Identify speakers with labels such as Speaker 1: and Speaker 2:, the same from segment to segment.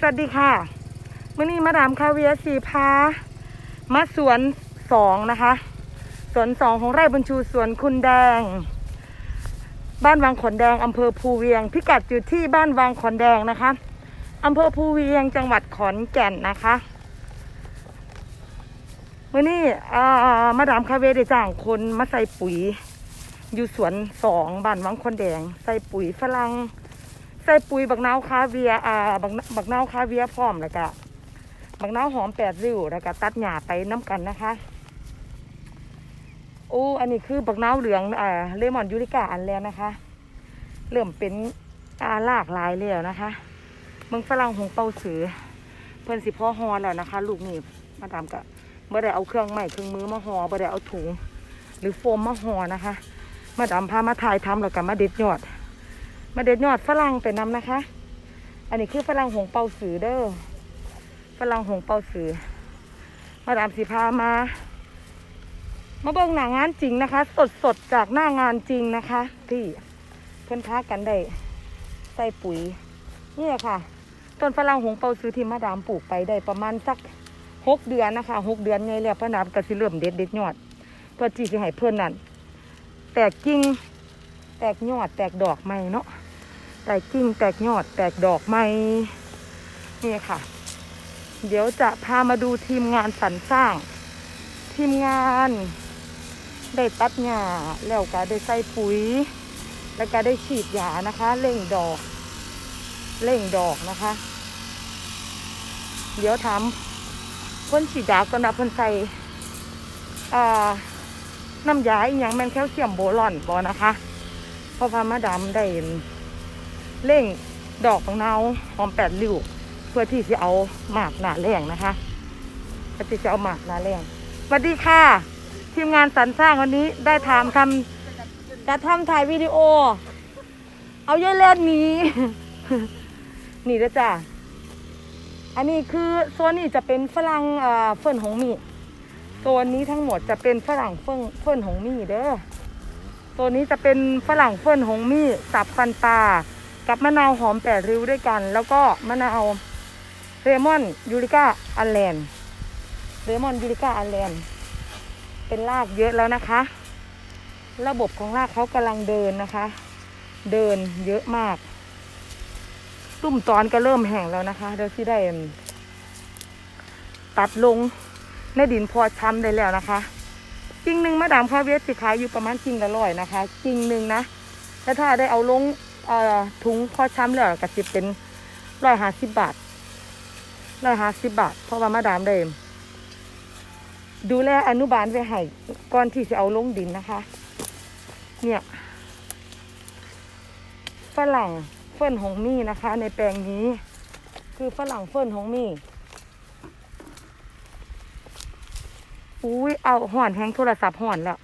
Speaker 1: สวัสดีค่ะมื่อนี้มาดามคาเวียสีพามาสวนสองนะคะ สวนสองของไร่บรรชูสวนคุณแดง บ้านวังขอนแดงอำเภอภูเวียง พิกัดอยู่ที่บ้านวังขอนแดงนะคะอำเภอภูเวียงจังหวัดขอนแก่นนะคะมื่อนี้อ่ามาดามคาเวียได้จ้างคนมาใส่ปุ๋ย อยู่สวนสองบ้านวังขอนแดง ใส่ปุ๋ยฝรั่ง ใส่ปุ๋ยบักนาวคาเวียร์อ่าบักบักนาวคาเวียร์พร้อมแล้วก็บักนาวหอมแปดริ้วแล้วก็ตัดหญ้าไปน้ำกันนะคะ โอ้อันนี้คือบักนาวเหลืองอ่าเลมอนยูริกาอันแล้วนะคะ เริ่มเป็นอาลากหลายแล้วนะคะเมืองฝรั่งหงเปาสือ เพื่อนสิพ่อฮอแล้วนะคะ ลูกนี่มาดามกะบ่ได้เอาเครื่องใหม่เครื่องมือมาหอบ่ได้เอาถุง หรือโฟมมาหอนะคะ มาดามพามาถ่ายทำแล้วก็มาเด็ดยอด มาเด็ดยอดฝรั่งไปนำนะคะ อันนี้คือฝรั่งหงเปาสือเด้อฝรั่งหงเปาสือ มาดามสีพามา มาเบิ่งหน้างานจริงนะคะ สดสดๆจากหน้างานจริงนะคะที่เพื่อนพากันได้ใส่ปุ๋ยนี่ค่ะต้นฝรั่งหงเปาสือที่มาดามปลูกไปได้ประมาณสักหกเดือนนะคะหกเดือนไงแล้วพระนามก็สิเริ่มเด็ดเด็ดยอดเพื่อที่จะให้เพื่อนนั่นแตกกิ่งแตกยอดแตกดอกใหม่เนาะ แตกกิ่งแตกยอดแตกดอกใหม่นี่ค่ะ เดี๋ยวจะพามาดูทีมงานสรรสร้าง ทีมงานได้ตัดหญ้าแล้วก็ได้ใส่ปุ๋ย แล้วก็ได้ฉีดยานะคะเร่งดอกเร่งดอกนะคะ เดี๋ยวถามคนฉีดยาก่อนนะเพิ่นใส่อ่าน้ำยาอีกอย่างแมนแคลเซียมโบรอนบอนะคะ เพราะว่ามาดามได้ เร่งดอกของเนาหอมแปดริ้วเพื่อที่จะเอาหมากหนาแรงนะคะเพื่อที่จะเอาหมากหนาแรงสวัสดีค่ะ ทีมงานสรรสร้างวันนี้ได้ถามทำจะทำถ่ายวิดีโอ เอาเยอะเล่นนี้ นี่เด้อจ้ะอันนี้คือโซนนี้จะเป็นฝรั่งเอ่อเฟิ่นหงมีโซนนี้ทั้งหมดจะเป็นฝรั่งเฟิ่นเฟิ่นหงมีเด้อตัวนี้จะเป็นฝรั่งเฟิ่นหงมีสับฟันปลา กับมะนาวหอมแปดริ้วด้วยกัน แล้วก็มะนาวเรมอนยูริก้าอันแลนเรมอนยูริก้าอันแลนเป็นรากเยอะแล้วนะคะ ระบบของรากเขากำลังเดินนะคะ เดินเยอะมากตุ้มตอนก็เริ่มแห้งแล้วนะคะเดี๋ยวที่ได้ตัดลงในดินพอช้ำได้แล้วนะคะจริงหนึ่งมาดามคาเวสสิขายอยู่ประมาณจริงละร้อยนะคะจริงหนึ่งนะแล้วถ้าได้เอาลง เอ่อถุงพอช้ำแล้วก็สิเป็นร้อยห้าสิบบาทร้อยห้าสิบบาท เพราะว่ามาดามได้ดูแลอนุบาลไว้ให้ก่อนที่จะเอาลงดินนะคะ เนี่ยฝรั่งเฟิ่นหงมี่นะคะ ในแปลงนี้ คือฝรั่งเฟิ่นหงมี่อุ้ยเอาห่อนแฮงโทรศัพท์ห่อนแล้ว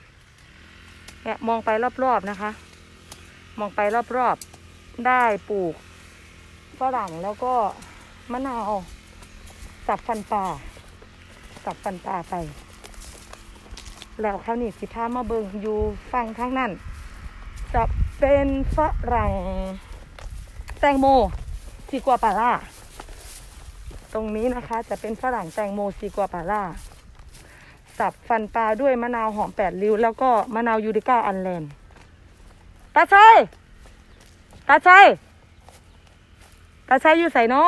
Speaker 1: เนี่ยมองไปรอบๆนะคะ มองไปรอบๆ ได้ปลูกฝรั่งแล้วก็มะนาวสับฟันปลาสับฟันปลาไป แล้วคราวนี้สิพามาเบิงอยู่ฟังข้างนั้นจะเป็นฝรั่งแตงโมซีกัวปาล่าตรงนี้นะคะจะเป็นฝรั่งแตงโมซีกัวปาล่าสับฟันปลาด้วยมะนาวหอมแปดริ้ว แล้วก็มะนาวยูริก้าอันแลนตาชัย ตาชัยตาชัยอยู่ใส่นอ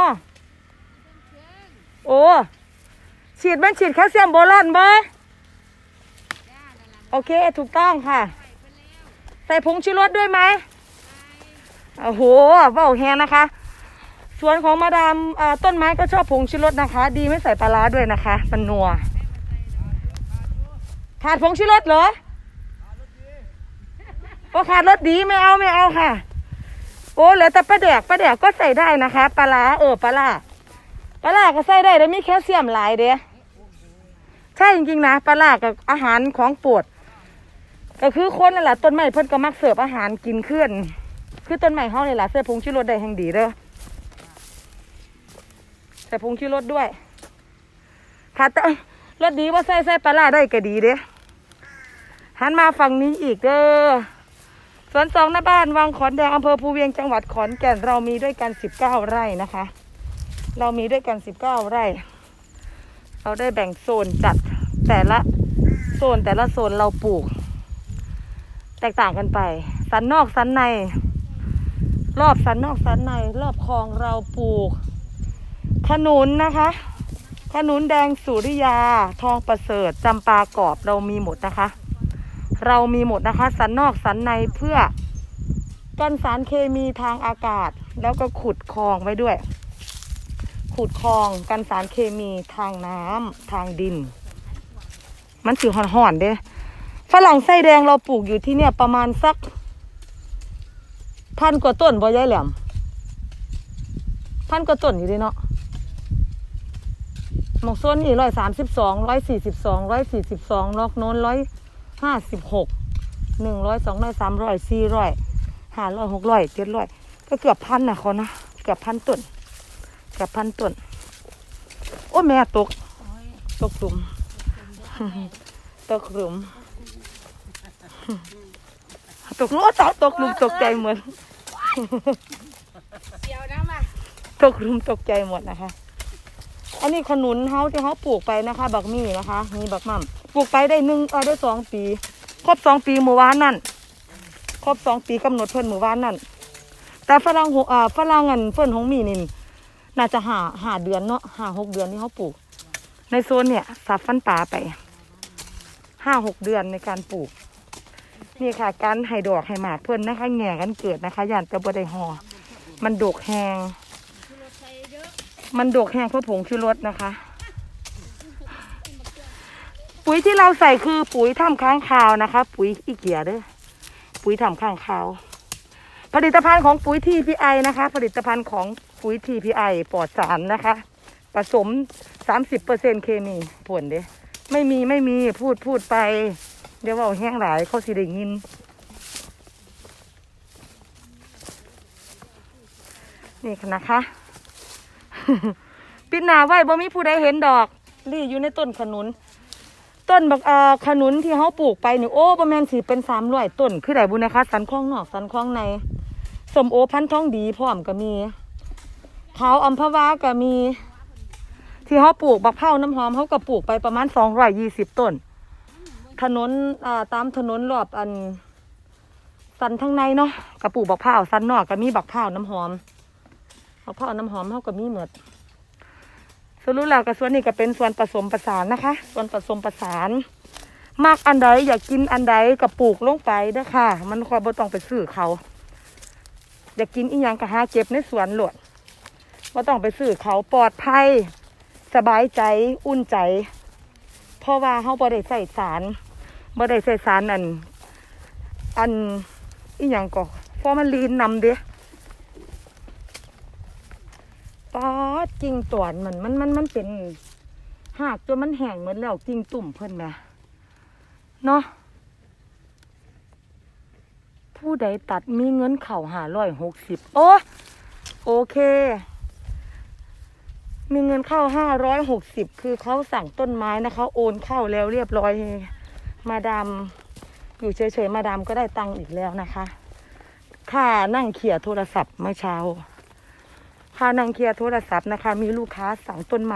Speaker 1: โอ้ ฉีดมันฉีดแคลเซียมโบรอนบ่โอเค ถูกต้องค่ะ ใส่ผงชูรสด้วยไหมโอ้โหเบาแฮงนะคะ สวนของมาดามต้นไม้ก็ชอบผงชูรสนะคะ ดีไม่ใส่ปลาร้าด้วยนะคะ มันนัวขาดผงชูรสเหรอก็ขาดรสดีไม่เอาไม่เอาค่ะ โอ้เหลือแต่ปลาแดกปลาแดกก็ใส่ได้นะคะปลาร้าเออปลาร้าปลาร้าก็ใส่ได้แต่มีแคลเซียมหลายเด้ใช่จริงๆนะปลาร้ากับอาหารของโปวดก็คือคนนั่นแหละต้นไม้เพิ่นก็มักเสิร์ฟอาหารกินขึ้นคือต้นไม้เฮานี่แหละใส่ผงชูรสได้แห่งดีเด้อใส่ผงชูรสด้วยขาดแต่รสดีว่าใส่ใส่ปลาร้าได้ก็ดีเด้หันมาฝั่งนี้อีกเด้อ สวนสองหน้าบ้านวังขอนแดงอำเภอภูเวียงจังหวัดขอนแก่นเรามีด้วยกันสิบเก้าไร่นะคะ เรามีด้วยกันสิบเก้าไร่ เราได้แบ่งโซนจัดแต่ละโซนแต่ละโซนเราปลูก แตกต่างกันไป สันนอกสันใน รอบสันนอกสันใน รอบคลองเราปลูก ขนุนนะคะขนุนแดงสุริยา ทองประเสริฐจำปากรอบเรามีหมดนะคะ เรามีหมดนะคะ สันนอกสันในเพื่อกันสารเคมีทางอากาศ แล้วก็ขุดคลองไว้ด้วย ขุดคลองกันสารเคมีทางน้ำทางดิน มันสือห่อนๆเด้ฝรั่งไส้แดงเราปลูกอยู่ที่เนี่ยประมาณสักพันกว่าต้นบ่ยายแหลมพันกว่าต้นอยู่ดีเนาะหมองโซนนี่ร้อยสามสิบสองร้อยสี่สิบสองร้อยสี่สิบสองนอกโน้นร้อย ห้าสิบหกหนึ่งร้อยสองร้อยสามร้อยสี่ร้อยห้าร้อยหกร้อยเจ็ดร้อยก็เกือบพันนะเขานะเกือบพันต้นเกือบพันต้นโอ้แม่ตก ตกหลุมตกหลุมตกหลุมโอ้ตกตกหลุมตกใจเหมือน
Speaker 2: เดี๋ยวนะมา
Speaker 1: ตกหลุมตกใจหมดนะคะ อันนี้ขนุนเขาที่เขาปลูกไปนะคะ บักมี่นะคะมีบักมั่มปลูกไปได้หนึ่งเออได้สองปี ครบสองปีเมื่อวานนั่นครบสองปีกำหนดเพิ่นเมื่อวานนั่นแต่ฝรั่งหกอ่าฝรั่งอันเพิ่นของมีนี่น่าจะหาหาเดือนเนาะหาหกเดือนที่เขาปลูก ในโซนเนี่ยสับฟันป่าไปห้าหกเดือนในการปลูกนี่ค่ะ การให้ดอกให้หมากเพิ่อนนะคะแง่กันเกิดนะคะย่านจะบ่ได้หอมันดกแหง มันดกแห้งเพราะผงชูรสนะคะ ปุ๋ยที่เราใส่คือปุ๋ยถ้ำค้างคาวนะคะ ปุ๋ยอีเกียเด้อปุ๋ยถ้ำค้างคาว ผลิตภัณฑ์ของปุ๋ย TPI นะคะ ผลิตภัณฑ์ของปุ๋ย TPI ปลอดสารนะคะ ผสม30%เปอร์เซ็นเคมีผลเด้ไม่มีไม่มีพูดพูดไป เดี๋ยวเอาแห้งหลายเขาสิได้ยิน นี่ค่ะนะคะ ปิดหนาไว้บ่มีผู้ใดเห็นดอกรี่อยู่ในต้นขนุน ต้นบักเอ่อขนุนที่เขาปลูกไปนี่โอ้ประมาณสิเป็นสามร้อยต้นคือได้บุญนะคะ สันคล้องนอกสันคล้องในสมโอพันธุ์ท้องดีพร้อมก็มีขาวอัมพวาก็มี ที่เขาปลูกบักเผาน้ำหอมเขาก็ปลูกไปประมาณสองร้อยยี่สิบต้น ถนนอ่าตามถนนรอบอันสันทั้งในเนาะก็ปลูกบักเผาสันนอกก็มีบักเผาน้ำหอม เอาพ่อน้ำหอมเขาก็มีเหมือดสรุปแล้วกับส่วนนี้ก็เป็นส่วนผสมประสานนะคะ ส่วนผสมประสานมากอันใดอยากกินอันใดก็ปลูกลงไปเด้อค่ะ มันคอยบ่ต้องไปซื้อเขา อยากกินอีหยังก็หาเก็บในสวนหลวดบ่ต้องไปซื้อเขาปลอดภัย สบายใจอุ่นใจ เพราะว่าเขาบ่ได้ใส่สารบ่ได้ใส่สารอัน อันอีหยังก็ฟอร์มาลีนนำเด้ ป๊าดกิ่งตวนมันมันมันมันเป็นหากจนมันแห้งเหมือนแล้วกิ่งตุ่มเพิ่นแม่เนาะผู้ใดตัดมีเงินเข่าหาร้อยหกสิบโอ้โอเค มีเงินเข้าห้าร้อยหกสิบคือเขาสั่งต้นไม้นะคะ โอนเข้าแล้วเรียบร้อยมาดามอยู่เฉยๆมาดามก็ได้ตังค์อีกแล้วนะคะ ค่านั่งเขี่ยโทรศัพท์เมื่อเช้า ค่านังเคลียร์โทรศัพท์นะคะ มีลูกค้าสั่งต้นไม้